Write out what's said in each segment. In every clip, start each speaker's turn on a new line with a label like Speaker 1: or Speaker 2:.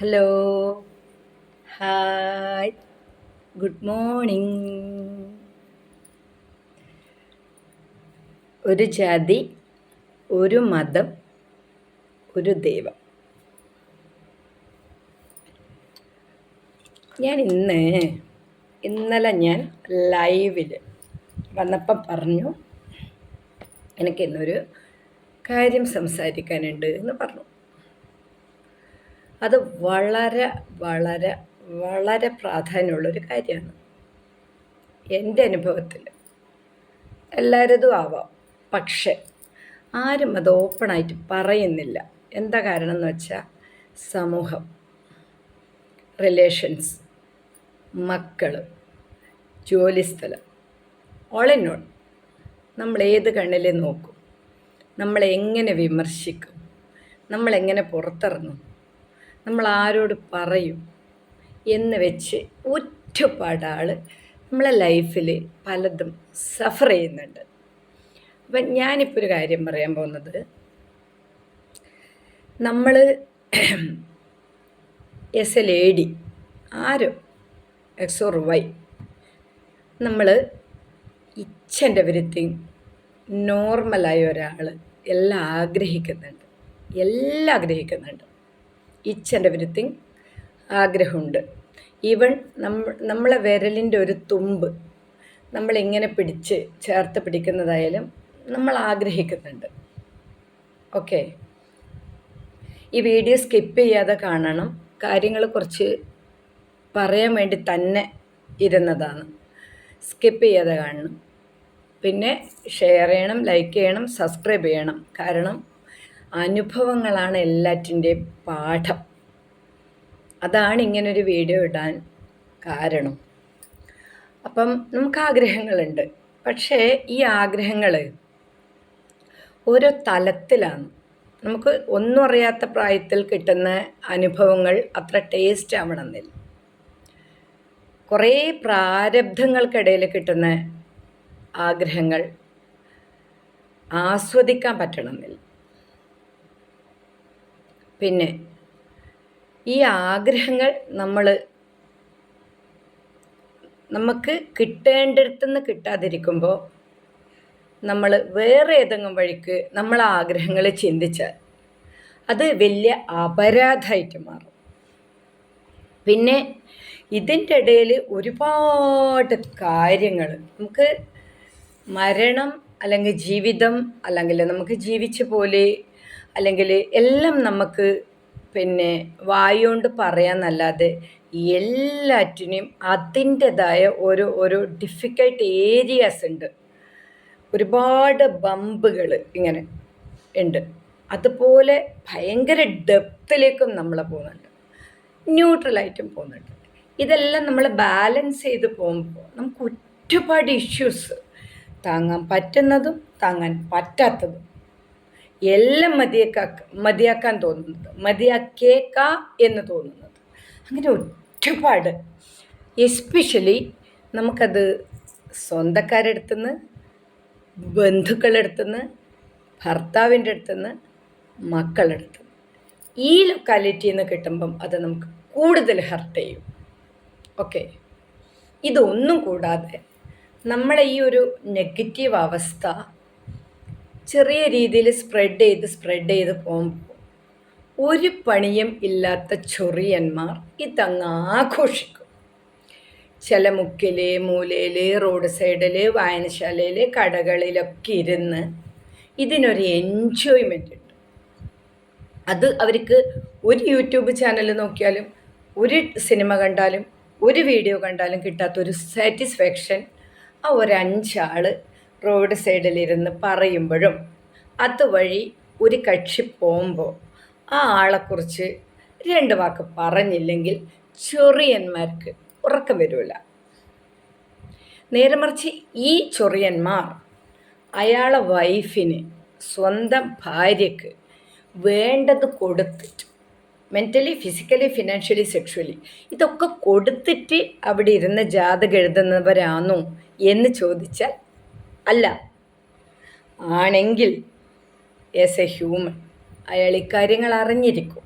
Speaker 1: Hello. Hi. Good morning. ഒരു ജാതി ഒരു മതം ഒരു ദൈവം. ഞാൻ ഇന്ന് ഇന്നലെ ഞാൻ ലൈവിൽ വന്നപ്പം പറഞ്ഞു എനിക്ക് ഇന്നൊരു കാര്യം സംസാരിക്കാനുണ്ട് എന്ന് പറഞ്ഞു. അത് വളരെ വളരെ വളരെ പ്രാധാന്യമുള്ളൊരു കാര്യമാണ്. എന്റെ അനുഭവത്തിൽ എല്ലാവരതും ആവാം. പക്ഷെ ആരും അത് ഓപ്പണായിട്ട് പറയുന്നില്ല. എന്താ കാരണം എന്ന് വെച്ചാൽ സമൂഹം റിലേഷൻസ് മക്കൾ ജോലിസ്ഥലം ഓൾ ഇൻ ഓൾ നമ്മൾ ഏത് കണ്ണിൽ നോക്കും. നമ്മളെങ്ങനെ വിമർശിക്കും? നമ്മളെങ്ങനെ പുറത്തിറങ്ങും? നമ്മൾ ആരോട് പറയും എന്ന് വെച്ച് ഒറ്റപ്പാട് ആൾ നമ്മളെ ലൈഫിൽ പലതും സഫർ ചെയ്യുന്നുണ്ട്. അപ്പം ഞാനിപ്പോൾ ഒരു കാര്യം പറയാൻ പോകുന്നത്. നമ്മൾ എസ് എൽ എ ഡി ആരോ എക്സ് ഓർ വൈ നമ്മൾ ഇച്ഛന്റെ വിരുത്തിങ് നോർമലായ ഒരാൾ എല്ലാം ആഗ്രഹിക്കുന്നുണ്ട്. എല്ലാം ആഗ്രഹിക്കുന്നുണ്ട്. ഇച്ഛന്റെ എവരിത്തിങ് ആഗ്രഹമുണ്ട്. ഈവൺ നമ്മ നമ്മളെ വിരലിന്റെ ഒരു തുമ്പ് നമ്മളിങ്ങനെ പിടിച്ച് ചേർത്ത് പിടിക്കുന്നതായാലും നമ്മൾ ആഗ്രഹിക്കുന്നുണ്ട്. ഓക്കെ? ഈ വീഡിയോ സ്കിപ്പ് ചെയ്യാതെ കാണണം. കാര്യങ്ങൾ കുറച്ച് പറയാൻ വേണ്ടി തന്നെ ഇരുന്നതാണ്. സ്കിപ്പ് ചെയ്യാതെ കാണണം. പിന്നെ ഷെയർ ചെയ്യണം ലൈക്ക് ചെയ്യണം സബ്സ്ക്രൈബ് ചെയ്യണം. കാരണം അനുഭവങ്ങളാണ് എല്ലാറ്റിന്റെയും പാഠം. അതാണ് ഇങ്ങനൊരു വീഡിയോ ഇടാൻ കാരണം. അപ്പം നമുക്ക് ആഗ്രഹങ്ങളുണ്ട്. പക്ഷേ ഈ ആഗ്രഹങ്ങൾ ഓരോ തലത്തിലാണ്. നമുക്ക് ഒന്നും അറിയാത്ത പ്രായത്തിൽ കിട്ടുന്ന അനുഭവങ്ങൾ അത്ര ടേസ്റ്റ് ആവണമെന്നില്ല. കുറേ പ്രാരബ്ധങ്ങൾക്കിടയിൽ കിട്ടുന്ന ആഗ്രഹങ്ങൾ ആസ്വദിക്കാൻ പറ്റണമെന്നില്ല. പിന്നെ ഈ ആഗ്രഹങ്ങൾ നമ്മൾ നമുക്ക് കിട്ടേണ്ടിടത്തുനിന്ന് കിട്ടാതിരിക്കുമ്പോൾ നമ്മൾ വേറെ ഏതെങ്കിലും വഴിക്ക് നമ്മൾ ആഗ്രഹങ്ങൾ ചിന്തിച്ചാൽ അത് വലിയ അപരാധമായിട്ട് മാറും. പിന്നെ ഇതിന്റെ ഇടയിൽ ഒരുപാട് കാര്യങ്ങൾ നമുക്ക് മരണം അല്ലെങ്കിൽ ജീവിതം അല്ലെങ്കിൽ നമുക്ക് ജീവിച്ച പോലെ അല്ലെങ്കിൽ എല്ലാം നമുക്ക് പിന്നെ വായുകൊണ്ട് പറയാന്നല്ലാതെ എല്ലാറ്റിനെയും അതിന്റെതായ ഒരു ഒരു ഡിഫിക്കൽട്ട് ഏരിയാസ് ഉണ്ട്. ഒരുപാട് ബമ്പുകൾ ഇങ്ങനെ ഉണ്ട്. അതുപോലെ ഭയങ്കര ഡെപ്തിലേക്കും നമ്മൾ പോകുന്നുണ്ട്. ന്യൂട്രലായിട്ടും പോകുന്നുണ്ട്. ഇതെല്ലാം നമ്മൾ ബാലൻസ് ചെയ്ത് പോകുമ്പോൾ നമുക്ക് ഒരുപാട് ഇഷ്യൂസ് താങ്ങാൻ പറ്റുന്നതും താങ്ങാൻ പറ്റാത്തതും എല്ലാം മതിയാക്കാ മതിയാക്കാൻ തോന്നുന്നത്. മതിയാക്കേക്ക എന്ന് തോന്നുന്നത്. അങ്ങനെ ഒരുപാട്. എസ്പെഷ്യലി നമുക്കത് സ്വന്തക്കാരടുത്തുനിന്ന് ബന്ധുക്കളടുത്തുനിന്ന് ഭർത്താവിന്റെ അടുത്തുനിന്ന് മക്കളടുത്ത് ഈ ലൊക്കാലിറ്റിയിൽ നിന്ന് കിട്ടുമ്പം അത് നമുക്ക് കൂടുതൽ ഹർട്ട് ചെയ്യും. ഓക്കെ ഇതൊന്നും കൂടാതെ നമ്മളെ ഈ ഒരു നെഗറ്റീവ് അവസ്ഥ ചെറിയ രീതിയിൽ സ്പ്രെഡ് ചെയ്ത് സ്പ്രെഡ് ചെയ്ത് പോകുമ്പോൾ ഒരു പണിയും ഇല്ലാത്ത ചൊറിയന്മാർ ഇതങ്ങ് ആഘോഷിക്കും. ചില മുക്കിൽ മൂലയിൽ റോഡ് സൈഡിൽ വായനശാലയിൽ കടകളിലൊക്കെ ഇരുന്ന് ഇതിനൊരു എൻജോയ്മെന്റ് ഉണ്ട്. അത് അവർക്ക് ഒരു യൂട്യൂബ് ചാനൽ നോക്കിയാലും ഒരു സിനിമ കണ്ടാലും ഒരു വീഡിയോ കണ്ടാലും കിട്ടാത്തൊരു സാറ്റിസ്ഫാക്ഷൻ ആ ഒരു അഞ്ചാൾ റോഡ് സൈഡിലിരുന്ന് പറയുമ്പോഴും അതുവഴി ഒരു കക്ഷി പോകുമ്പോൾ ആ ആളെക്കുറിച്ച് രണ്ട് വാക്ക് പറഞ്ഞില്ലെങ്കിൽ ചൊറിയന്മാർക്ക് ഉറക്കം വരില്ല നേരെ മറിച്ച് ഈ ചൊറിയന്മാർ അയാളെ വൈഫിന് സ്വന്തം ഭാര്യക്ക് വേണ്ടത് കൊടുത്തിട്ട് മെന്റലി ഫിസിക്കലി ഫിനാൻഷ്യലി സെക്ഷുവലി ഇതൊക്കെ കൊടുത്തിട്ട് അവിടെ ഇരുന്ന് ജാതകം എഴുതുന്നവരാണോ എന്ന് ചോദിച്ചാൽ അല്ല. ആണെങ്കിൽ ആസ് എ ഹ്യൂമൻ അയാൾ ഇക്കാര്യങ്ങൾ അറിഞ്ഞിരിക്കും.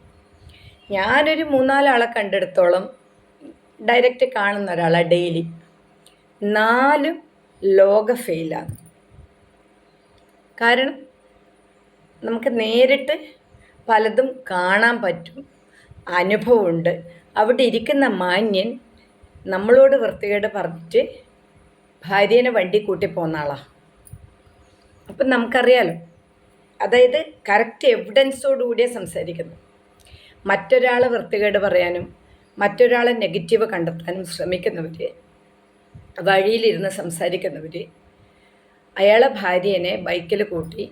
Speaker 1: ഞാനൊരു മൂന്നാലാളെ കണ്ടെടുത്തോളം ഡയറക്റ്റ് കാണുന്ന ഒരാളാണ് ഡെയിലി നാലും ലോക ഫെയിലാണ് കാരണം നമുക്ക് നേരിട്ട് പലതും കാണാൻ പറ്റും അനുഭവമുണ്ട്. അവിടെ ഇരിക്കുന്ന മാന്യൻ നമ്മളോട് വൃത്തികേട് പറഞ്ഞിട്ട് ഭാര്യേനെ വണ്ടി കൂട്ടി പോകുന്ന ആളാണ് അപ്പം നമുക്കറിയാലോ അതായത് കറക്റ്റ് എവിഡൻസോടുകൂടിയേ സംസാരിക്കുന്നു മറ്റൊരാളെ വൃത്തികേട് പറയാനും മറ്റൊരാളെ നെഗറ്റീവ് കണ്ടെത്താനും ശ്രമിക്കുന്നവർ വഴിയിലിരുന്ന് സംസാരിക്കുന്നവർ അയാളെ ഭാര്യേനെ ബൈക്കിൽ കൂട്ടി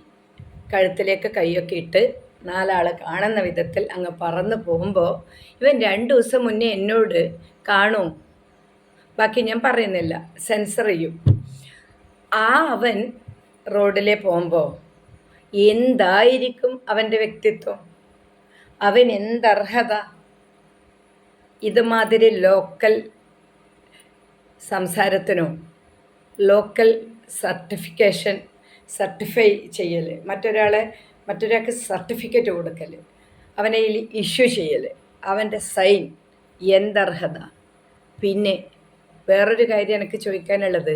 Speaker 1: കഴുത്തിലേക്ക് കൈയൊക്കെ ഇട്ട് നാലാൾ കാണുന്ന വിധത്തിൽ അങ്ങ് പറന്ന് പോകുമ്പോൾ ഇവൻ രണ്ട് ദിവസം മുന്നേ എന്നോട് കാണൂ ബാക്കി ഞാൻ പറയുന്നില്ല. സെൻസർ ചെയ്യും. ആ അവൻ റോഡിലെ പോകുമ്പോൾ എന്തായിരിക്കും അവന്റെ വ്യക്തിത്വം? അവൻ എന്തർഹത? ഇതുമാതിരി ലോക്കൽ സംസാരത്തിനോ ലോക്കൽ സർട്ടിഫിക്കേഷൻ സർട്ടിഫൈ ചെയ്യൽ മറ്റൊരാളെ മറ്റൊരാൾക്ക് സർട്ടിഫിക്കറ്റ് കൊടുക്കൽ അവനെ ഇഷ്യൂ ചെയ്യൽ അവന്റെ സൈൻ എന്തർഹത? പിന്നെ വേറൊരു കാര്യം എനിക്ക് ചോദിക്കാനുള്ളത്.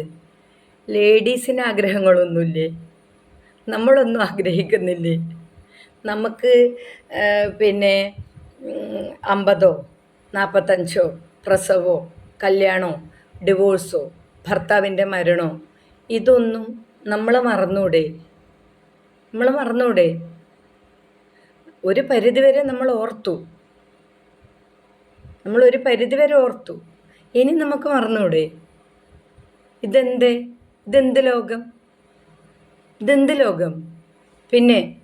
Speaker 1: ലേഡീസിന് ആഗ്രഹങ്ങളൊന്നുമില്ലേ? നമ്മളൊന്നും ആഗ്രഹിക്കുന്നില്ലേ? നമുക്ക് പിന്നെ അമ്പതോ നാൽപ്പത്തഞ്ചോ പ്രസവോ കല്യാണോ ഡിവോഴ്സോ ഭർത്താവിന്റെ മരണോ ഇതൊന്നും നമ്മൾ മറന്നൂടെ? നമ്മൾ മറന്നൂടെ? ഒരു പരിധിവരെ നമ്മൾ ഓർത്തു നമ്മളൊരു പരിധിവരെ ഓർത്തു. ഇനി നമുക്ക് മറന്നൂടെ ഇതെന്ത്? ഇതെന്ത് ലോകം? ഇതെന്ത് ലോകം? പിന്നെ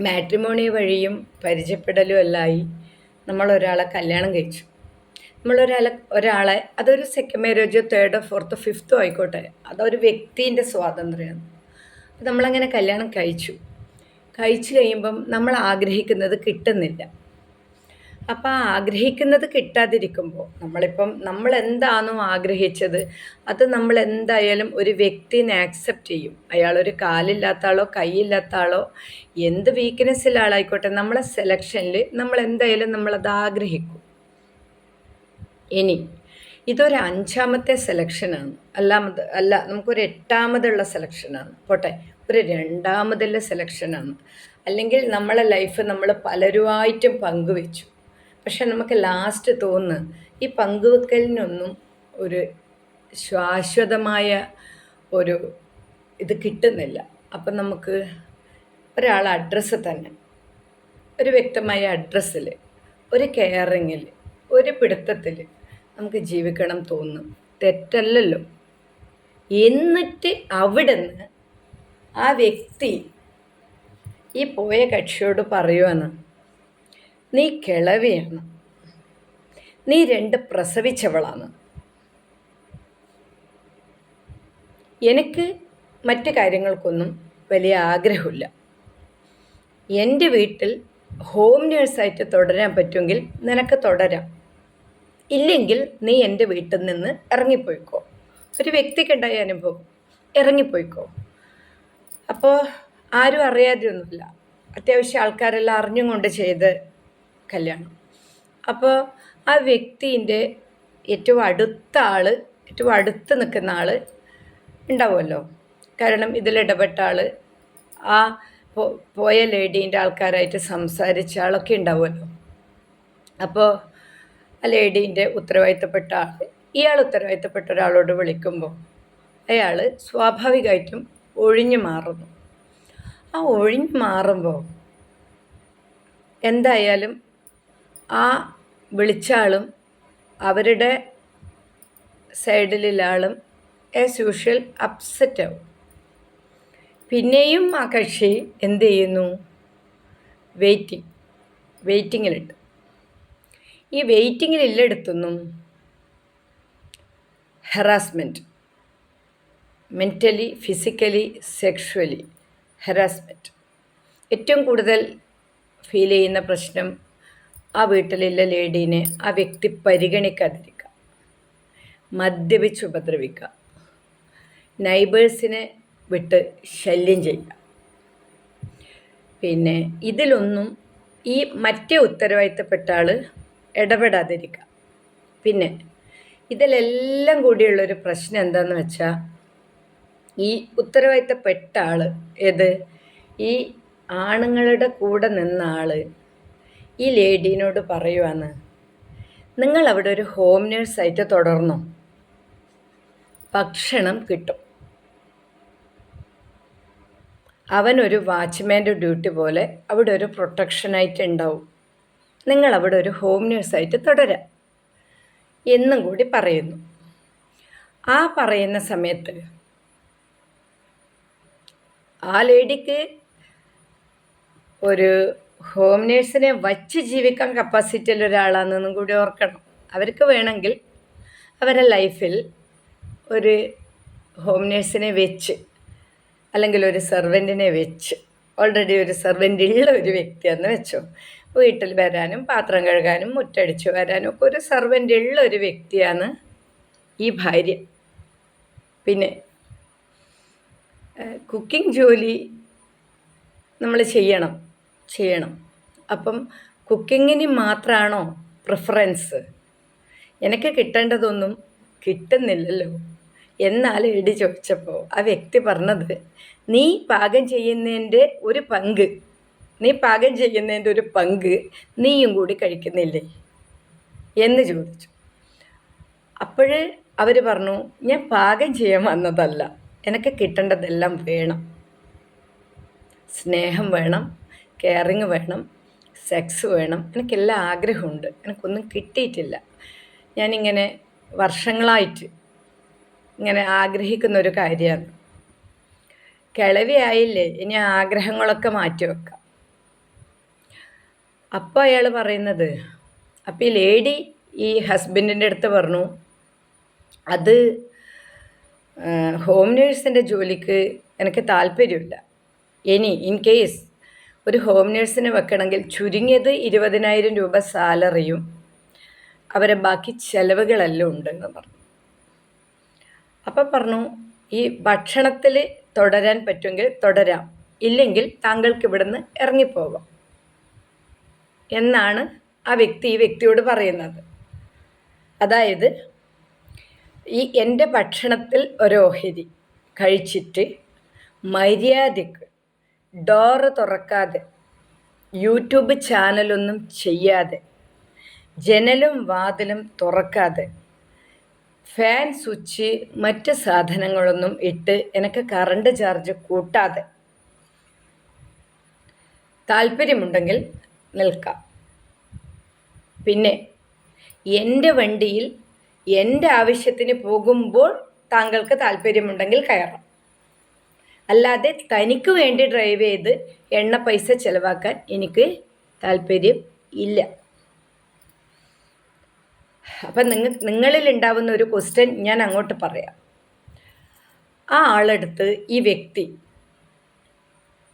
Speaker 1: മാട്രിമോണി വഴിയും പരിചയപ്പെടലും എല്ലായി നമ്മൾ ഒരാളെ കല്യാണം കഴിച്ചു. നമ്മൾ ഒരാളെ ഒരാളെ അതൊരു സെക്കൻഡ് മാരേജോ തേർഡോ ഫോർത്തോ ഫിഫ്ത്തോ ആയിക്കോട്ടെ. അതൊരു വ്യക്തിന്റെ സ്വാതന്ത്ര്യമാണ്. നമ്മളങ്ങനെ കല്യാണം കഴിച്ചു. കഴിച്ചു കഴിയുമ്പം നമ്മൾ ആഗ്രഹിക്കുന്നത് കിട്ടുന്നില്ല. അപ്പോൾ ആഗ്രഹിക്കുന്നത് കിട്ടാതിരിക്കുമ്പോൾ നമ്മളിപ്പം നമ്മൾ എന്താണോ ആഗ്രഹിച്ചത് അത് നമ്മൾ എന്തായാലും ഒരു വ്യക്തിനെ ആക്സെപ്റ്റ് ചെയ്യും. അയാളൊരു കാലില്ലാത്ത ആളോ കൈയില്ലാത്ത ആളോ എന്ത് വീക്ക്നെസ്സിലാളായിക്കോട്ടെ നമ്മളെ സെലക്ഷനിൽ നമ്മൾ എന്തായാലും നമ്മളത് ആഗ്രഹിക്കും. ഇനി ഇതൊരു അഞ്ചാമത്തെ സെലക്ഷനാണ് അല്ലാമത് അല്ല നമുക്കൊരു എട്ടാമതുള്ള സെലക്ഷനാണ് പോട്ടെ ഒരു രണ്ടാമതുള്ള സെലക്ഷനാണ് അല്ലെങ്കിൽ നമ്മളെ ലൈഫ് നമ്മൾ പലരുമായിട്ടും പങ്കുവെച്ചു. പക്ഷെ നമുക്ക് ലാസ്റ്റ് തോന്നുന്നു ഈ പങ്കുവെക്കലിനൊന്നും ഒരു ശാശ്വതമായ ഒരു ഇത് കിട്ടുന്നില്ല. അപ്പം നമുക്ക് ഒരാൾ അഡ്രസ്സ് തന്നെ ഒരു വ്യക്തമായ അഡ്രസ്സിൽ ഒരു കെയറിങ്ങിൽ ഒരു പിടുത്തത്തിൽ നമുക്ക് ജീവിക്കണം തോന്നും. തെറ്റല്ലല്ലോ. എന്നിട്ട് അവിടെ നിന്ന് ആ വ്യക്തി ഈ പോയ കക്ഷിയോട് പറയുവാണ് നീ കിളവിയാണ്. നീ രണ്ട് പ്രസവിച്ചവളാണ്. എനിക്ക് മറ്റ് കാര്യങ്ങൾക്കൊന്നും വലിയ ആഗ്രഹമില്ല. എന്റെ വീട്ടിൽ ഹോം നേഴ്സായിട്ട് തുടരാൻ പറ്റുമെങ്കിൽ നിനക്ക് തുടരാം. ഇല്ലെങ്കിൽ നീ എന്റെ വീട്ടിൽ നിന്ന് ഇറങ്ങിപ്പോയിക്കോ. ഒരു വ്യക്തിക്കുണ്ടായ അനുഭവം. ഇറങ്ങിപ്പോയിക്കോ. അപ്പോൾ ആരും അറിയാതെയൊന്നുമില്ല. അത്യാവശ്യം ആൾക്കാരെല്ലാം അറിഞ്ഞും കൊണ്ട് ചെയ്ത് കല്യാണം. അപ്പോൾ ആ വ്യക്തിന്റെ ഏറ്റവും അടുത്ത ആൾ ഏറ്റവും അടുത്ത് നിൽക്കുന്ന ആൾ ഉണ്ടാവുമല്ലോ. കാരണം ഇതിലിടപെട്ട ആൾ ആ പോയ ലേഡീന്റെ ആൾക്കാരായിട്ട് സംസാരിച്ച ആളൊക്കെ ഉണ്ടാവുമല്ലോ. അപ്പോൾ ആ ലേഡീന്റെ ഉത്തരവാദിത്തപ്പെട്ട ആൾ ഇയാൾ ഉത്തരവാദിത്തപ്പെട്ട ഒരാളോട് വിളിക്കുമ്പോൾ അയാൾ സ്വാഭാവികമായിട്ടും ഒഴിഞ്ഞു മാറുന്നു. ആ ഒഴിഞ്ഞു മാറുമ്പോൾ എന്തായാലും ആ വിളിച്ചാളും അവരുടെ സൈഡിലുള്ള ആളും ആസ് യൂഷ്വൽ അപ്സെറ്റ് ആവും. പിന്നെയും ആ കക്ഷി എന്ത് ചെയ്യുന്നു? വെയിറ്റിംഗ് വെയിറ്റിങ്ങിലുണ്ട് ഈ വെയിറ്റിങ്ങിൽ harassment mentally physically sexually harassment ഏറ്റവും കൂടുതൽ ഫീൽ ചെയ്യുന്ന പ്രശ്നം ആ വീട്ടിലുള്ള ലേഡീനെ ആ വ്യക്തി പരിഗണിക്കാതിരിക്കുക. മദ്യപിച്ച് ഉപദ്രവിക്കുക. നൈബേഴ്സിനെ വിട്ട് ശല്യം ചെയ്യുക. പിന്നെ ഇതിലൊന്നും ഈ മറ്റേ ഉത്തരവാദിത്തപ്പെട്ട ആൾ ഇടപെടാതിരിക്കുക. പിന്നെ ഇതിലെല്ലാം കൂടിയുള്ളൊരു പ്രശ്നം എന്താണെന്ന് വെച്ചാൽ ഈ ഉത്തരവാദിത്തപ്പെട്ട ആൾ ഏത്? ഈ ആണുങ്ങളുടെ കൂടെ നിന്ന ആൾ ഈ ലേഡീനോട് പറയുവാന്ന് നിങ്ങൾ അവിടെ ഒരു ഹോം നേഴ്സായിട്ട് തുടർന്നു? ഭക്ഷണം കിട്ടും. അവൻ ഒരു വാച്ച്മാന്റെ ഡ്യൂട്ടി പോലെ അവിടെ ഒരു പ്രൊട്ടക്ഷനായിട്ട് ഉണ്ടാവും. നിങ്ങൾ അവിടെ ഒരു ഹോം നേഴ്സായിട്ട് തുടരാം എന്നും കൂടി പറയുന്നു. ആ പറയുന്ന സമയത്ത് ആ ലേഡിക്ക് ഒരു ഹോം നേഴ്സിനെ വച്ച് ജീവിക്കാൻ കപ്പാസിറ്റിയുള്ള ഒരാളാണെന്നും കൂടി ഓർക്കണം. അവർക്ക് വേണമെങ്കിൽ അവരുടെ ലൈഫിൽ ഒരു ഹോം നേഴ്സിനെ വെച്ച് അല്ലെങ്കിൽ ഒരു സെർവന്റിനെ വെച്ച് ഓൾറെഡി ഒരു സെർവന്റ് ഉള്ള ഒരു വ്യക്തിയെന്ന് വെച്ചോ. വീട്ടിൽ വരാനും പാത്രം കഴുകാനും മുറ്റടിച്ച് വരാനും ഒക്കെ ഒരു സെർവന്റ് ഉള്ള ഒരു വ്യക്തിയാണ് ഈ ഭാര്യ. പിന്നെ കുക്കിംഗ് ജോലി നമ്മൾ ചെയ്യണം. ചെയ്യണം. അപ്പം കുക്കിങ്ങിന് മാത്രമാണോ പ്രിഫറൻസ് എനിക്ക് കിട്ടേണ്ടതൊന്നും കിട്ടുന്നില്ലല്ലോ. എന്നാൽ എടി ചോദിച്ചപ്പോൾ ആ വ്യക്തി പറഞ്ഞത് നീ പാകം ചെയ്യുന്നതിന്റെ ഒരു പങ്ക് നീ പാകം ചെയ്യുന്നതിന്റെ ഒരു പങ്ക് നീയും കൂടി കഴിക്കുന്നില്ലേ? എന്ന് ചോദിച്ചു. അപ്പോഴേ അവർ പറഞ്ഞു ഞാൻ പാകം ചെയ്യാൻ വന്നതല്ല എനിക്ക് കിട്ടേണ്ടതെല്ലാം വേണം. സ്നേഹം വേണം കെയറിങ് വേണം സെക്സ് വേണം എനിക്കെല്ലാം ആഗ്രഹമുണ്ട്. എനിക്കൊന്നും കിട്ടിയിട്ടില്ല. ഞാനിങ്ങനെ വർഷങ്ങളായിട്ട് ഇങ്ങനെ ആഗ്രഹിക്കുന്ന ഒരു കാര്യമാണ് കിളവിയായില്ലേ ഇനി ആഗ്രഹങ്ങളൊക്കെ മാറ്റി വെക്കാം. അപ്പോൾ അയാൾ പറയുന്നത് അപ്പോൾ ഈ ലേഡി ഈ ഹസ്ബൻഡിന്റെ അടുത്ത് പറഞ്ഞു അത് ഹോം നേഴ്സിന്റെ ജോലിക്ക് എനിക്ക് താല്പര്യമില്ല. ഇനി ഇൻ കേസ് ഒരു ഹോം നേഴ്സിനെ വെക്കണമെങ്കിൽ ചുരുങ്ങിയത് ഇരുപതിനായിരം രൂപ സാലറിയും അവരെ ബാക്കി ചെലവുകളെല്ലാം ഉണ്ടെന്ന് പറഞ്ഞു. അപ്പം പറഞ്ഞു ഈ ഭക്ഷണത്തിൽ തുടരാൻ പറ്റുമെങ്കിൽ തുടരാം ഇല്ലെങ്കിൽ താങ്കൾക്ക് ഇവിടുന്ന് ഇറങ്ങിപ്പോകാം. എന്നാണ് ആ വ്യക്തി ഈ വ്യക്തിയോട് പറയുന്നത്. അതായത് ഈ എന്റെ ഭക്ഷണത്തിൽ ഒരു ഒരോഹരി കഴിച്ചിട്ട് മര്യാദയ്ക്ക് ഡോറ് തുറക്കാതെ യൂട്യൂബ് ചാനലൊന്നും ചെയ്യാതെ ജനലും വാതിലും തുറക്കാതെ ഫാൻ സ്വിച്ച് മറ്റ് സാധനങ്ങളൊന്നും ഇട്ട് എനിക്ക് കറണ്ട് ചാർജ് കൂട്ടാതെ. താല്പര്യമുണ്ടെങ്കിൽ നിൽക്കാം. പിന്നെ എന്റെ വണ്ടിയിൽ എന്റെ ആവശ്യത്തിന് പോകുമ്പോൾ താങ്കൾക്ക് താല്പര്യമുണ്ടെങ്കിൽ കയറാം. അല്ലാതെ തനിക്ക് വേണ്ടി ഡ്രൈവ് ചെയ്ത് എണ്ണ പൈസ ചിലവാക്കാൻ എനിക്ക് താല്പര്യം ഇല്ല. അപ്പം നിങ്ങൾ നിങ്ങളിൽ ഉണ്ടാവുന്ന ഒരു ക്വസ്റ്റ്യൻ ഞാൻ അങ്ങോട്ട് പറയാം. ആ ആളെടുത്ത് ഈ വ്യക്തി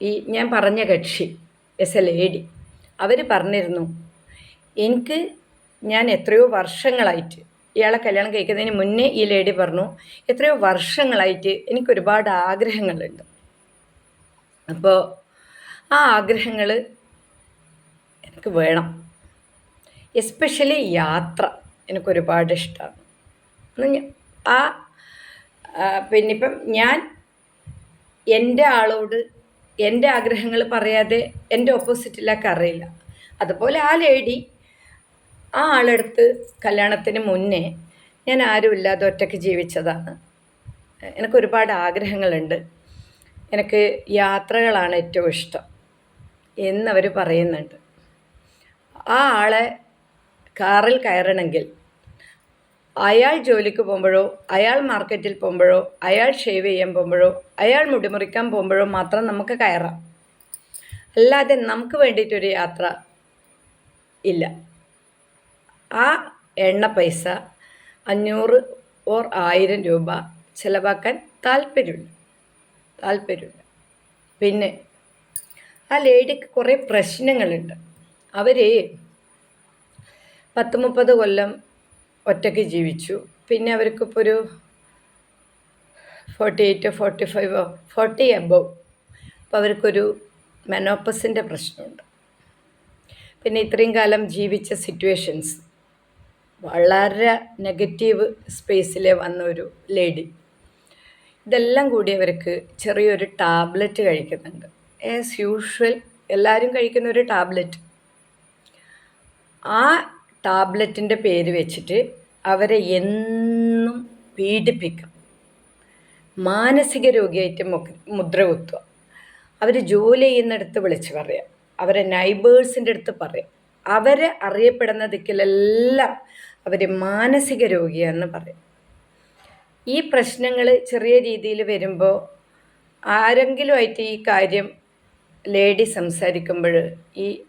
Speaker 1: ഈ ഞാൻ പറഞ്ഞ കക്ഷി എസ് എ ഡി അവർ പറഞ്ഞിരുന്നു എനിക്ക് ഞാൻ എത്രയോ വർഷങ്ങളായിട്ട് ഇയാളെ കല്യാണം കഴിക്കുന്നതിന് മുന്നേ ഈ ലേഡി പറഞ്ഞു എത്രയോ വർഷങ്ങളായിട്ട് എനിക്ക് ഒരുപാട് ആഗ്രഹങ്ങളുണ്ട്. അപ്പോൾ ആ ആഗ്രഹങ്ങൾ എനിക്ക് വേണം. എസ്പെഷ്യലി യാത്ര എനിക്കൊരുപാട് ഇഷ്ടമാണ് ആ പിന്നിപ്പം ഞാൻ എന്റെ ആളോട് എന്റെ ആഗ്രഹങ്ങൾ പറയാതെ എന്റെ ഓപ്പോസിറ്റിലേക്ക് അറിയില്ല. അതുപോലെ ആ ലേഡി ആ ആളെടുത്ത് കല്യാണത്തിന് മുന്നേ ഞാൻ ആരുമില്ലാതെ ഒറ്റയ്ക്ക് ജീവിച്ചതാണ്. എനിക്ക് ഒരുപാട് ആഗ്രഹങ്ങളുണ്ട്. എനിക്ക് യാത്രകളാണ് ഏറ്റവും ഇഷ്ടം എന്നവർ പറയുന്നുണ്ട്. ആ ആളെ കാറിൽ കയറണമെങ്കിൽ അയാൾ ജോലിക്ക് പോകുമ്പോഴോ അയാൾ മാർക്കറ്റിൽ പോകുമ്പോഴോ അയാൾ ഷേവ് ചെയ്യാൻ പോകുമ്പോഴോ അയാൾ മുടിമുറിക്കാൻ പോകുമ്പോഴോ മാത്രം നമുക്ക് കയറാം. അല്ലാതെ നമുക്ക് വേണ്ടിയിട്ടൊരു യാത്ര ഇല്ല. ആ എണ്ണ പൈസ അഞ്ഞൂറ് ഓർ ആയിരം രൂപ ചിലവാക്കാൻ താല്പര്യമുണ്ട്. താല്പര്യമുണ്ട്. പിന്നെ ആ ലേഡിക്ക് കുറേ പ്രശ്നങ്ങളുണ്ട്. അവർ പത്ത് മുപ്പത് കൊല്ലം ഒറ്റയ്ക്ക് ജീവിച്ചു. പിന്നെ അവർക്കിപ്പോൾ ഒരു ഫോർട്ടി എയ്റ്റ് ഫോർട്ടി ഫൈവോ ഫോർട്ടി എബവ് അപ്പോൾ അവർക്കൊരു മെനോപ്പസിന്റെ പ്രശ്നമുണ്ട്. പിന്നെ ഇത്രയും കാലം ജീവിച്ച സിറ്റുവേഷൻസ് വളരെ നെഗറ്റീവ് സ്പേസിലെ വന്ന ഒരു ലേഡി ഇതെല്ലാം കൂടി അവർക്ക് ചെറിയൊരു ടാബ്ലറ്റ് കഴിക്കുന്നുണ്ട്. ആസ് യൂഷ്വൽ എല്ലാവരും കഴിക്കുന്ന ഒരു ടാബ്ലറ്റ് ആ ടാബ്ലറ്റിന്റെ പേര് വെച്ചിട്ട് അവരെ എന്നും പീഡിപ്പിക്കാം. മാനസിക രോഗിയായിട്ട് മുദ്ര കുത്തുക. അവർ ജോലി ചെയ്യുന്നിടത്ത് വിളിച്ച് പറയാം. അവരെ നൈബേഴ്സിന്റെ അടുത്ത് പറയാം. അവരെ അറിയപ്പെടുന്ന ദിക്കിലെല്ലാം അവർ മാനസിക രോഗിയാണെന്ന് പറയും. ഈ പ്രശ്നങ്ങൾ ചെറിയ രീതിയിൽ വരുമ്പോൾ ആരെങ്കിലുമായിട്ട് ഈ കാര്യം ലേഡി സംസാരിക്കുമ്പോൾ ഈ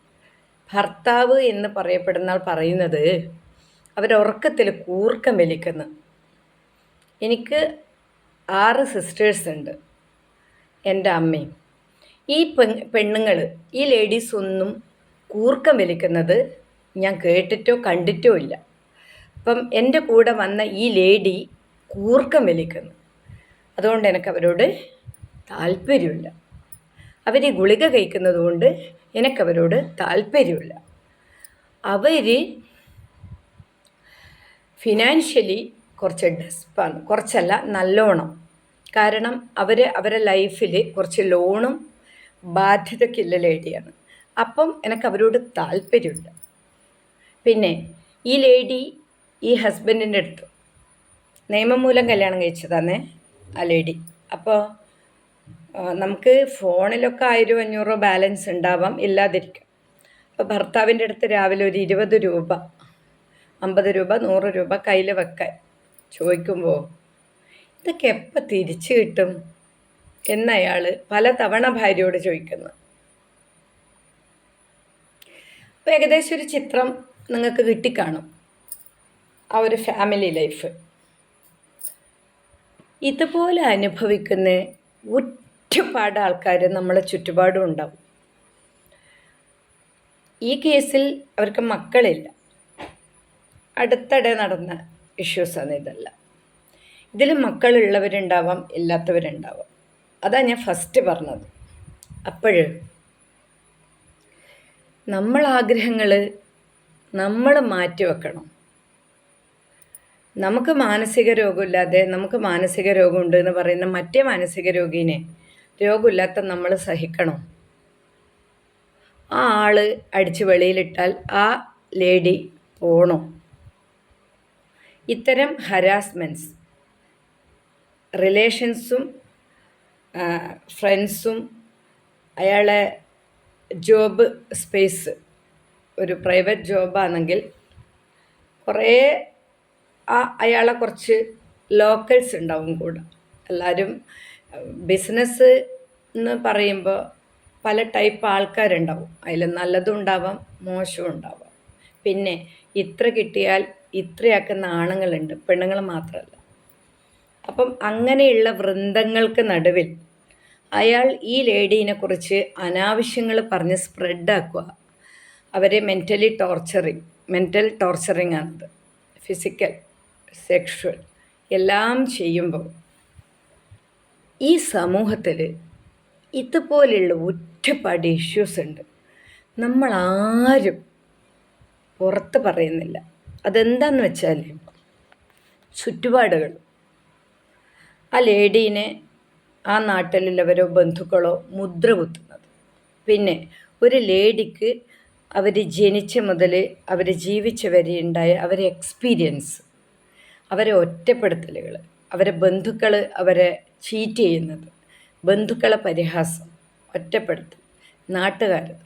Speaker 1: ഭർത്താവ് എന്ന് പറയപ്പെടുന്ന ആൾ പറയുന്നത് അവരുറക്കത്തിൽ കൂർക്കം വലിക്കുന്നു. എനിക്ക് ആറ് സിസ്റ്റേഴ്സ് ഉണ്ട്. എന്റെ അമ്മയും. ഈ പെൺ പെണ്ണുങ്ങൾ ഈ ലേഡീസ് ഒന്നും കൂർക്കം വലിക്കുന്നത് ഞാൻ കേട്ടിട്ടോ കണ്ടിട്ടോ ഇല്ല. അപ്പം എന്റെ കൂടെ വന്ന ഈ ലേഡി കൂർക്കം വലിക്കുന്നു അതുകൊണ്ട് എനിക്ക് അവരോട് താല്പര്യമില്ല. അവർ ഈ ഗുളിക കഴിക്കുന്നത് കൊണ്ട് എനിക്കവരോട് താല്പര്യമില്ല. അവർ ഫിനാൻഷ്യലി കുറച്ച് ഡെസ്പാണ് കുറച്ചല്ല നല്ലോണം. കാരണം അവർ അവരെ ലൈഫിൽ കുറച്ച് ലോണും ബാധ്യതയ്ക്കുള്ള ലേഡിയാണ്. അപ്പം എനിക്ക് അവരോട് താല്പര്യമുണ്ട്. പിന്നെ ഈ ലേഡി ഈ ഹസ്ബൻഡിന്റെ അടുത്ത് നിയമം മൂലം കല്യാണം കഴിച്ചതാണ് ആ ലേഡി. അപ്പോൾ നമുക്ക് ഫോണിലൊക്കെ ആയിരം അഞ്ഞൂറോ ബാലൻസ് ഉണ്ടാവാം ഇല്ലാതിരിക്കും. അപ്പോൾ ഭർത്താവിന്റെ അടുത്ത് രാവിലെ ഒരു ഇരുപത് രൂപ അമ്പത് രൂപ നൂറ് രൂപ കയ്യിൽ വെക്കാൻ ചോദിക്കുമ്പോൾ ഇതൊക്കെ എപ്പോൾ തിരിച്ചു കിട്ടും? എന്നയാൾ പല തവണ ഭാര്യയോട് ചോദിക്കുന്നു. അപ്പോൾ ഏകദേശം ഒരു ചിത്രം നിങ്ങൾക്ക് കിട്ടിക്കാണും. ആ ഒരു ഫാമിലി ലൈഫ് ഇതുപോലെ അനുഭവിക്കുന്ന ഒരുപാട് ആൾക്കാർ നമ്മളെ ചുറ്റുപാടും ഉണ്ടാവും. ഈ കേസിൽ അവർക്ക് മക്കളില്ല. അടുത്തിടെ നടന്ന ഇഷ്യൂസാണ് ഇതെല്ലാം. ഇതിൽ മക്കളുള്ളവരുണ്ടാവാം ഇല്ലാത്തവരുണ്ടാവാം. അതാണ് ഞാൻ ഫസ്റ്റ് പറഞ്ഞത്. അപ്പോൾ നമ്മൾ ആഗ്രഹങ്ങൾ നമ്മൾ മാറ്റിവെക്കണം. നമുക്ക് മാനസിക രോഗമില്ലാതെ നമുക്ക് മാനസിക രോഗമുണ്ട് എന്ന് പറയുന്ന മറ്റേ മാനസിക രോഗീനെ രോഗമില്ലാത്ത നമ്മൾ സഹിക്കണം. ആ ആൾ അടിച്ച് വെളിയിലിട്ടാൽ ആ ലേഡി പോണോ. ഇത്തരം ഹരാസ്മെന്റ്സ് റിലേഷൻസും ഫ്രണ്ട്സും അയാളെ ജോബ് സ്പേസ് ഒരു പ്രൈവറ്റ് ജോബാണെങ്കിൽ കുറേ ആ അയാളെ കുറച്ച് ലോക്കൽസ് ഉണ്ടാവും കൂടെ. എല്ലാവരും ബിസിനസ് എന്ന് പറയുമ്പോൾ പല ടൈപ്പ് ആൾക്കാരുണ്ടാവും. അതിൽ നല്ലതും ഉണ്ടാവാം മോശവും ഉണ്ടാവാം. പിന്നെ ഇത്ര കിട്ടിയാൽ ഇത്രയാക്കുന്ന ആണുങ്ങളുണ്ട് പെണ്ണുങ്ങൾ മാത്രമല്ല. അപ്പം അങ്ങനെയുള്ള വൃന്ദങ്ങൾക്ക് നടുവിൽ അയാൾ ഈ ലേഡീനെ കുറിച്ച് അനാവശ്യങ്ങൾ പറഞ്ഞ് സ്പ്രെഡാക്കുക. അവരെ മെന്റലി ടോർച്ചറിങ് മെന്റൽ ടോർച്ചറിങ് ആണത്. ഫിസിക്കൽ സെക്ഷൽ എല്ലാം ചെയ്യുമ്പോൾ ഈ സമൂഹത്തിൽ ഇതുപോലെയുള്ള ഒറ്റപ്പാട് ഇഷ്യൂസ് ഉണ്ട്. നമ്മളാരും പുറത്ത് പറയുന്നില്ല. അതെന്താന്ന് വെച്ചാൽ ചുറ്റുപാടുകൾ. ആ ലേഡീനെ ആ നാട്ടിലുള്ളവരോ ബന്ധുക്കളോ മുദ്ര കുത്തുന്നത്. പിന്നെ ഒരു ലേഡിക്ക് അവർ ജനിച്ച മുതൽ അവർ ജീവിച്ച വരെ ഉണ്ടായ അവരെ എക്സ്പീരിയൻസ് അവരെ ഒറ്റപ്പെടുത്തലുകൾ അവരെ ബന്ധുക്കൾ അവരെ ചീറ്റ് ചെയ്യുന്നത് ബന്ധുക്കളെ പരിഹാസം ഒറ്റപ്പെടുത്തൽ നാട്ടുകാരത്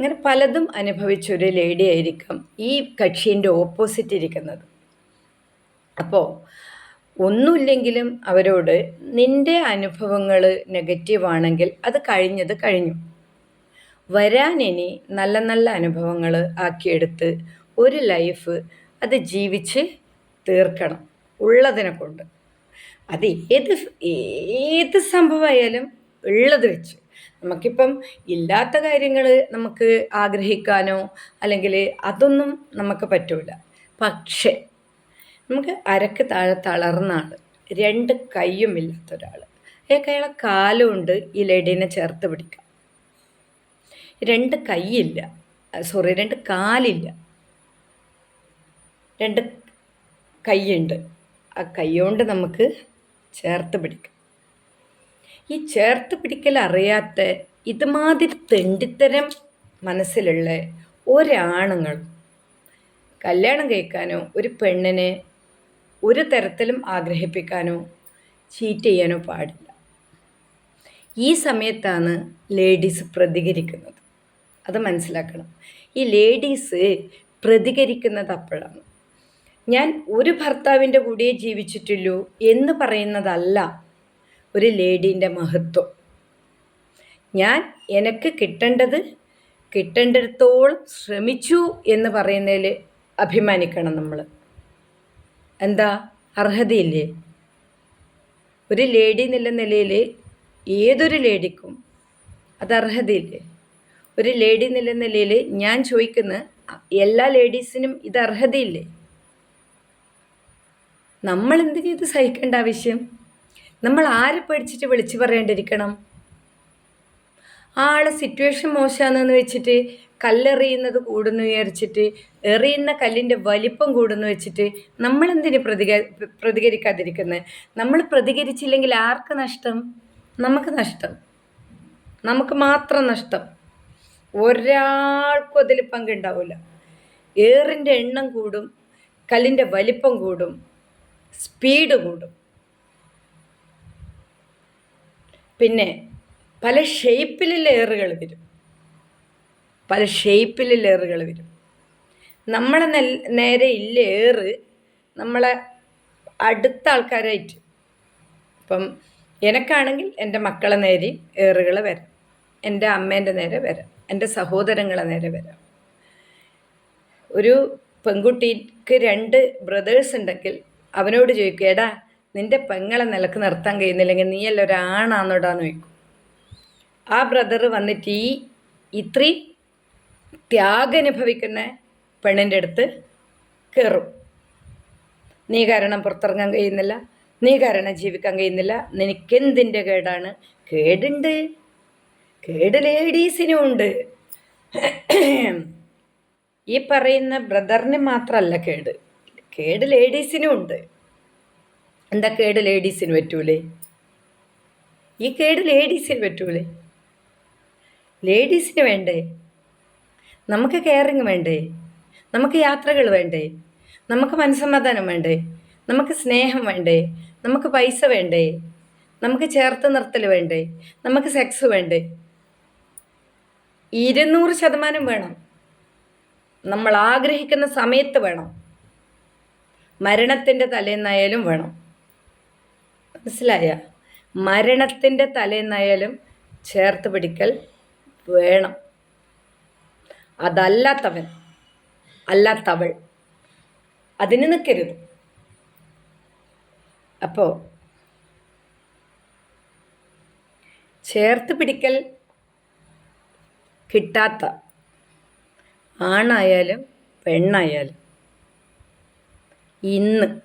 Speaker 1: അങ്ങനെ പലതും അനുഭവിച്ച ഒരു ലേഡി ആയിരിക്കാം ഈ കക്ഷീന്റെ ഓപ്പോസിറ്റ് ഇരിക്കുന്നത്. അപ്പോൾ ഒന്നുമില്ലെങ്കിലും അവരോട് നിന്റെ അനുഭവങ്ങൾ നെഗറ്റീവാണെങ്കിൽ അത് കഴിഞ്ഞത് കഴിഞ്ഞു. വരാനിനി നല്ല നല്ല അനുഭവങ്ങൾ ആക്കിയെടുത്ത് ഒരു ലൈഫ് അത് ജീവിച്ച് തീർക്കണം ഉള്ളതിനെ കൊണ്ട്. അത് ഏത് ഏത് സംഭവമായാലും ഉള്ളത് വെച്ച്. നമുക്കിപ്പം ഇല്ലാത്ത കാര്യങ്ങൾ നമുക്ക് ആഗ്രഹിക്കാനോ അല്ലെങ്കിൽ അതൊന്നും നമുക്ക് പറ്റില്ല പക്ഷേ നമുക്ക് അരക്ക് താഴെ തളർന്ന ആൾ രണ്ട് കൈയും ഇല്ലാത്ത ഒരാൾ അയാൾക്ക് അയാളെ കാലുകൊണ്ട് ഈ ലേഡീനെ ചേർത്ത് പിടിക്കാം. രണ്ട് കൈയില്ല. സോറി രണ്ട് കാലില്ല. രണ്ട് കൈയുണ്ട്. ആ കൈകൊണ്ട് നമുക്ക് ചേർത്ത് പിടിക്കാം. ഈ ചേർത്ത് പിടിക്കൽ അറിയാത്ത ഇതുമാതിരി തെണ്ടിത്തരം മനസ്സിലുള്ള ഒരാണുങ്ങൾ കല്യാണം കഴിക്കാനോ ഒരു പെണ്ണിനെ ഒരു തരത്തിലും ആഗ്രഹിപ്പിക്കാനോ ചീറ്റ് ചെയ്യാനോ പാടില്ല. ഈ സമയത്താണ് ലേഡീസ് പ്രതികരിക്കുന്നത്. അത് മനസ്സിലാക്കണം. ഈ ലേഡീസ് പ്രതികരിക്കുന്നത് അപ്പോഴാണ്. ഞാൻ ഒരു ഭർത്താവിന്റെ കൂടെ ജീവിച്ചിട്ടുള്ളൂ എന്ന് പറയുന്നതല്ല ഒരു ലേഡീന്റെ മഹത്വം. ഞാൻ എനിക്ക് കിട്ടേണ്ടത് കിട്ടേണ്ടിടത്തോളം ശ്രമിച്ചു എന്ന് പറയുന്നതിൽ അഭിമാനിക്കണം നമ്മൾ എന്താ? അർഹതയില്ലേ? ഒരു ലേഡി എന്നുള്ള നിലയിൽ ഏതൊരു ലേഡിക്കും അത് അർഹതയില്ലേ? ഒരു ലേഡി എന്നുള്ള നിലയിൽ ഞാൻ ചോദിക്കുന്ന എല്ലാ ലേഡീസിനും ഇത് അർഹതയില്ലേ? നമ്മൾ എന്തിനു ഇത് സഹിക്കേണ്ട ആവശ്യം? നമ്മൾ ആരെ പേടിച്ചിട്ട് വിളിച്ചു പറയേണ്ടിയിരിക്കണം? ആളെ സിറ്റുവേഷൻ മോശമാണെന്ന് വെച്ചിട്ട് കല്ലെറിയുന്നത് കൂടുന്നു വിചാരിച്ചിട്ട് എറിയുന്ന കല്ലിന്റെ വലിപ്പം കൂടുന്നു വെച്ചിട്ട് നമ്മളെന്തിന് പ്രതിക പ്രതികരിക്കാതിരിക്കുന്നത് നമ്മൾ പ്രതികരിച്ചില്ലെങ്കിൽ ആർക്ക് നഷ്ടം? നമുക്ക് നഷ്ടം. നമുക്ക് മാത്രം നഷ്ടം. ഒരാൾക്കും അതിൽ പങ്കുണ്ടാവില്ല ഏറിന്റെ എണ്ണം കൂടും കല്ലിന്റെ വലിപ്പം കൂടും സ്പീഡ് കൂടും. പിന്നെ പല ഷേപ്പിൽ ലെയറുകൾ വരും. പല ഷേപ്പിൽ ലെയറുകൾ വരും. നമ്മളെ നെൽ നേരെ ഈ ലെയർ നമ്മളെ അടുത്ത ആൾക്കാരായിട്ട്. ഇപ്പം എനക്കാണെങ്കിൽ എന്റെ മക്കളെ നേരെയും ഏറുകൾ വരാം. എന്റെ അമ്മേന്റെ നേരെ വരാം. എന്റെ സഹോദരങ്ങളെ നേരെ വരാം. ഒരു പെൺകുട്ടിക്ക് രണ്ട് ബ്രദേഴ്സ് ഉണ്ടെങ്കിൽ അവനോട് ചോദിക്കും എടാ നിന്റെ പെങ്ങളെ നിലയ്ക്ക് നിർത്താൻ കഴിയുന്നില്ലെങ്കിൽ നീയല്ല ഒരാണാന്നോടാന്ന് ചോദിക്കും. ആ ബ്രദർ വന്നിട്ട് ഈ ഇത്രയും ത്യാഗം അനുഭവിക്കുന്ന പെണ്ണിന്റെ അടുത്ത് കയറും നീ കാരണം പുറത്തിറങ്ങാൻ കഴിയുന്നില്ല നീ കാരണം ജീവിക്കാൻ കഴിയുന്നില്ല നിനക്കെന്തിന്റെ കേടാണ്? കേടുണ്ട്. കേട് ലേഡീസിനും ഉണ്ട്. ഈ പറയുന്ന ബ്രദറിന് മാത്രമല്ല കേട്. കേട് ലേഡീസിനും ഉണ്ട്. എന്താ കേട് ലേഡീസിന് പറ്റൂലേ? ഈ കേട് ലേഡീസിന് പറ്റൂലേ? ലേഡീസിന് വേണ്ടേ? നമുക്ക് കെയറിങ് വേണ്ടേ? നമുക്ക് യാത്രകൾ വേണ്ടേ? നമുക്ക് മനസ്സമാധാനം വേണ്ടേ? നമുക്ക് സ്നേഹം വേണ്ടേ? നമുക്ക് പൈസ വേണ്ടേ? നമുക്ക് ചേർത്ത് നിർത്തൽ വേണ്ടേ? നമുക്ക് സെക്സ് വേണ്ടേ? ഇരുന്നൂറ് ശതമാനം വേണം. നമ്മൾ ആഗ്രഹിക്കുന്ന സമയത്ത് വേണം. മരണത്തിന്റെ തലേന്നായാലും വേണം. മനസ്സിലായ? മരണത്തിന്റെ തലേന്നായാലും ചേർത്ത് പിടിക്കൽ വേണം. അതല്ലാത്തവൻ അല്ലാത്തവൾ അതിന് നിൽക്കരുത്. അപ്പോൾ ചേർത്ത് പിടിക്കൽ കിട്ടാത്ത ആണായാലും പെണ്ണായാലും ഇന്ന്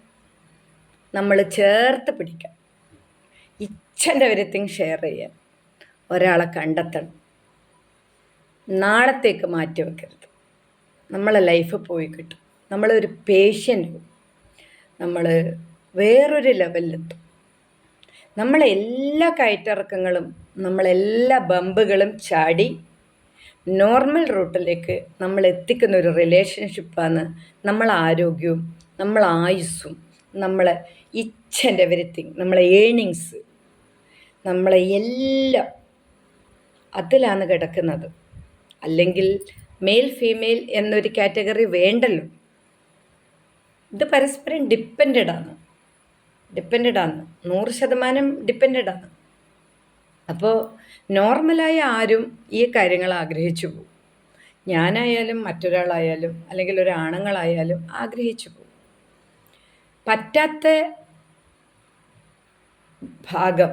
Speaker 1: നമ്മൾ ചേർത്ത് പിടിക്കാം. ഇച്ഛന്റെ വരത്തിങ് ഷെയർ ചെയ്യാൻ. ഒരാളെ കണ്ടെത്തണം. നാളത്തേക്ക് മാറ്റി വെക്കരുത്. നമ്മളെ ലൈഫ് പോയി കിട്ടും. നമ്മളൊരു പേഷ്യന്റ് നമ്മൾ വേറൊരു ലെവലിലെത്തും നമ്മളെ എല്ലാ കയറ്റിറക്കങ്ങളും നമ്മളെല്ലാ ബമ്പുകളും ചാടി നോർമൽ റൂട്ടിലേക്ക് നമ്മൾ എത്തിക്കുന്ന ഒരു റിലേഷൻഷിപ്പാണ് നമ്മളെ ആരോഗ്യവും നമ്മളെ ആയുസ്സും നമ്മളെ ഇച്ഛന്റെ എവരിത്തിങ് നമ്മളെ ഏണിങ്സ് നമ്മളെ എല്ലാം അതിലാണ് കിടക്കുന്നത്. അല്ലെങ്കിൽ മെയിൽ ഫീമെയിൽ എന്നൊരു കാറ്റഗറി വേണ്ടല്ലോ. ഇത് പരസ്പരം ഡിപ്പെൻഡ് ആണ്. ഡിപ്പെൻഡ് ആണ്. നൂറ് ശതമാനം ഡിപ്പെൻഡ് ആണ്. അപ്പോൾ നോർമലായ ആരും ഈ കാര്യങ്ങൾ ആഗ്രഹിച്ചു പോകും. ഞാനായാലും മറ്റൊരാളായാലും അല്ലെങ്കിൽ ഒരാണുങ്ങളായാലും ആഗ്രഹിച്ചു പോകും. പറ്റാത്ത ഭാഗം.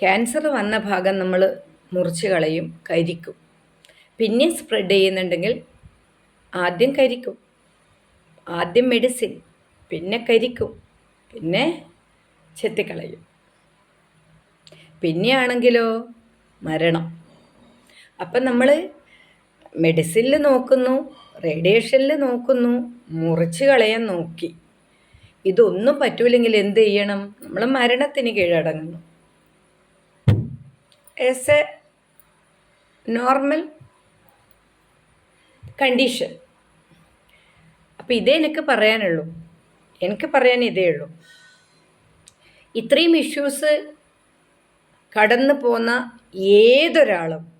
Speaker 1: ക്യാൻസർ വന്ന ഭാഗം നമ്മൾ മുറിച്ച് കളയും കരിക്കും. പിന്നെ സ്പ്രെഡ് ചെയ്യുന്നുണ്ടെങ്കിൽ ആദ്യം കരിക്കും. ആദ്യം മെഡിസിൻ പിന്നെ കരിക്കും പിന്നെ ചെത്തിക്കളയും. പിന്നെയാണെങ്കിലോ മരണം. അപ്പം നമ്മൾ മെഡിസിനിൽ നോക്കുന്നു റേഡിയേഷനിൽ നോക്കുന്നു മുറിച്ച് കളയാൻ നോക്കി. ഇതൊന്നും പറ്റൂലെങ്കിൽ എന്ത് ചെയ്യണം? നമ്മൾ മരണത്തിന് കീഴടങ്ങുന്നു. ആസ് എ നോർമൽ കണ്ടീഷൻ അപ്പം ഇതേ എനിക്ക് പറയാനുള്ളൂ. എനിക്ക് പറയാൻ ഇതേ ഉള്ളൂ. ഇത്രയും ഇഷ്യൂസ് കടന്നു പോന്ന ഏതൊരാളും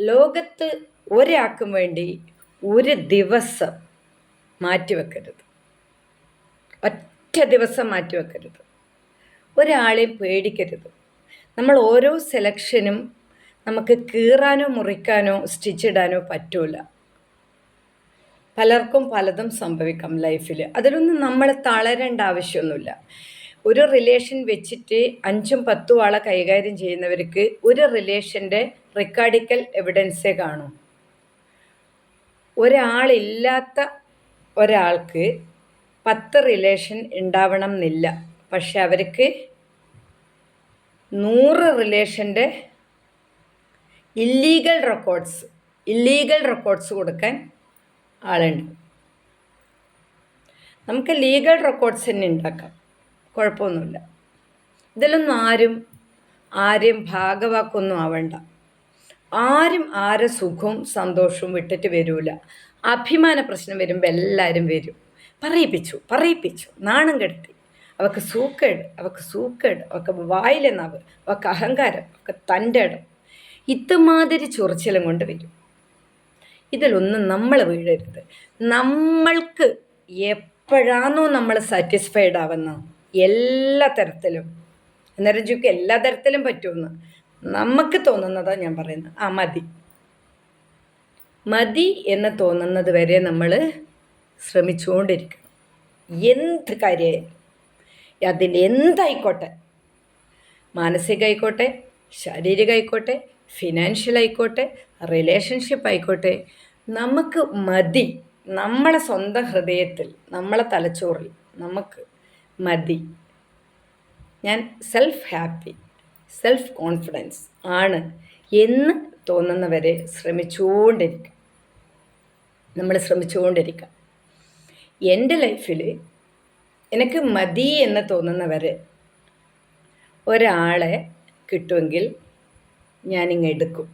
Speaker 1: ലോകത്ത് ഒരാൾക്കും വേണ്ടി ഒരു ദിവസം മാറ്റിവെക്കരുത്. ഒറ്റ ദിവസം മാറ്റിവെക്കരുത്. ഒരാളെയും പേടിക്കരുത്. നമ്മൾ ഓരോ സെലക്ഷനും നമുക്ക് കീറാനോ മുറിക്കാനോ സ്റ്റിച്ചിടാനോ പറ്റൂല. പലർക്കും പലതും സംഭവിക്കാം ലൈഫിൽ അതിലൊന്നും നമ്മൾ തളരേണ്ട ആവശ്യമൊന്നുമില്ല. ഒരു റിലേഷൻ വെച്ചിട്ട് അഞ്ചും പത്തും ആളെ കൈകാര്യം ചെയ്യുന്നവർക്ക് ഒരു റിലേഷന്റെ റിക്കാർഡിക്കൽ എവിഡൻസേ കാണൂ. ഒരാളില്ലാത്ത ഒരാൾക്ക് പത്ത് റിലേഷൻ ഉണ്ടാവണം എന്നില്ല. പക്ഷെ അവർക്ക് നൂറ് റിലേഷന്റെ ഇല്ലീഗൽ റെക്കോർഡ്സ് ഇല്ലീഗൽ റെക്കോർഡ്സ് കൊടുക്കാൻ ആളുണ്ട്. നമുക്ക് ലീഗൽ റെക്കോർഡ്സ് തന്നെ ഉണ്ടാക്കാം. കുഴപ്പമൊന്നുമില്ല. ഇതിലൊന്നും ആരും ആരെയും ഭാഗവാക്കൊന്നും ആവണ്ട. ആരും ആരെ സുഖവും സന്തോഷവും വിട്ടിട്ട് വരൂല. അഭിമാന പ്രശ്നം വരുമ്പോൾ എല്ലാവരും വരും. പറയിപ്പിച്ചു പറയിപ്പിച്ചു നാണം കെടുത്തി. അവക്ക് സൂക്കേട് അവക്ക് സൂക്കേട് അവക്ക് വായിലെ നവ് അവക്ക് അഹങ്കാരം അവക്ക് തന്റെ ഇടം. ഇതുമാതിരി ചൊറിച്ചിലും കൊണ്ട് വരും. ഇതിലൊന്നും നമ്മൾ വീഴരുത്. നമ്മൾക്ക് എപ്പോഴാണോ നമ്മൾ സാറ്റിസ്ഫൈഡ് ആവുന്ന എല്ലാ തരത്തിലും. അന്നേരം ചുക്ക് എല്ലാ തരത്തിലും പറ്റുമെന്ന് നമുക്ക് തോന്നുന്നതാണ് ഞാൻ പറയുന്നത്. ആ മതി. മതി എന്ന് തോന്നുന്നത് വരെ നമ്മൾ ശ്രമിച്ചുകൊണ്ടിരിക്കണം. എന്ത് കാര്യമായാലും. അതിന്റെ എന്തായിക്കോട്ടെ? മാനസികമായിക്കോട്ടെ ശാരീരികമായിക്കോട്ടെ ഫിനാൻഷ്യൽ ആയിക്കോട്ടെ റിലേഷൻഷിപ്പ് ആയിക്കോട്ടെ നമുക്ക് മതി. നമ്മളെ സ്വന്തം ഹൃദയത്തിൽ നമ്മളെ തലച്ചോറിൽ നമുക്ക് മതി. ഞാൻ സെൽഫ് ഹാപ്പി സെൽഫ് കോൺഫിഡൻസ് ആണ് എന്ന് തോന്നുന്നവരെ ശ്രമിച്ചുകൊണ്ടിരിക്കുക നമ്മൾ ശ്രമിച്ചുകൊണ്ടിരിക്കുക എന്റെ ലൈഫിൽ എനിക്ക് മതി എന്ന് തോന്നുന്നവർ ഒരാളെ കിട്ടുമെങ്കിൽ ഞാനിങ്ങ് എടുക്കും.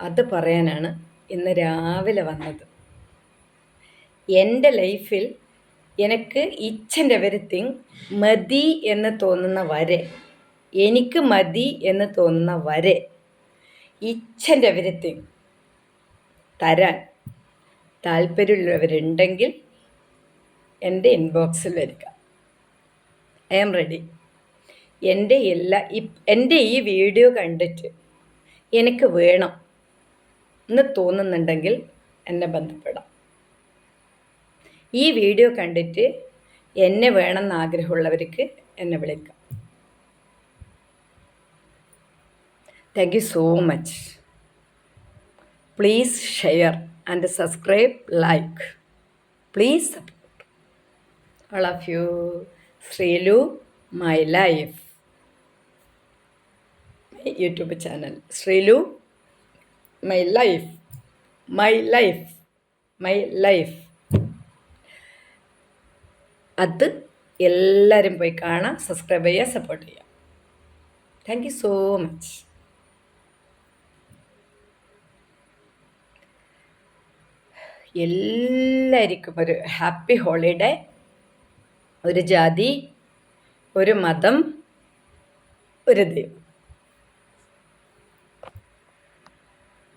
Speaker 1: അത് പറയാനാണ് ഇന്ന് രാവിലെ വന്നത്. എന്റെ ലൈഫിൽ എനിക്ക് ഇച്ഛന്റെ എവരിത്തിങ് മതി എന്ന് തോന്നുന്ന വരെ എനിക്ക് മതി എന്ന് തോന്നുന്ന വരെ ഇച്ഛന്റെ എവരിത്തിങ് തരാൻ താല്പര്യമുള്ളവരുണ്ടെങ്കിൽ എന്റെ ഇൻബോക്സിൽ വരിക. I am ready. എന്റെ എല്ലാ എന്റെ ഈ വീഡിയോ കണ്ടിട്ട് എനിക്ക് വേണം എന്ന് തോന്നുന്നുണ്ടെങ്കിൽ എന്നെ ബന്ധപ്പെടാം. ഈ വീഡിയോ കണ്ടിട്ട് എന്നെ വേണമെന്ന് ആഗ്രഹമുള്ളവർക്ക് എന്നെ വിളിക്കാം. Thank you so much please share and subscribe like please support all of you Srilu my life YouTube channel channel. My life. My life. My life. അത് എല്ലാവരും പോയി കാണാം സബ്സ്ക്രൈബ് ചെയ്യുക സപ്പോർട്ട് ചെയ്യുക താങ്ക് യു സോ മച്ച് എല്ലാവർക്കും ഒരു happy holiday ഒരു ജാതി ഒരു മതം ഒരു ദൈവം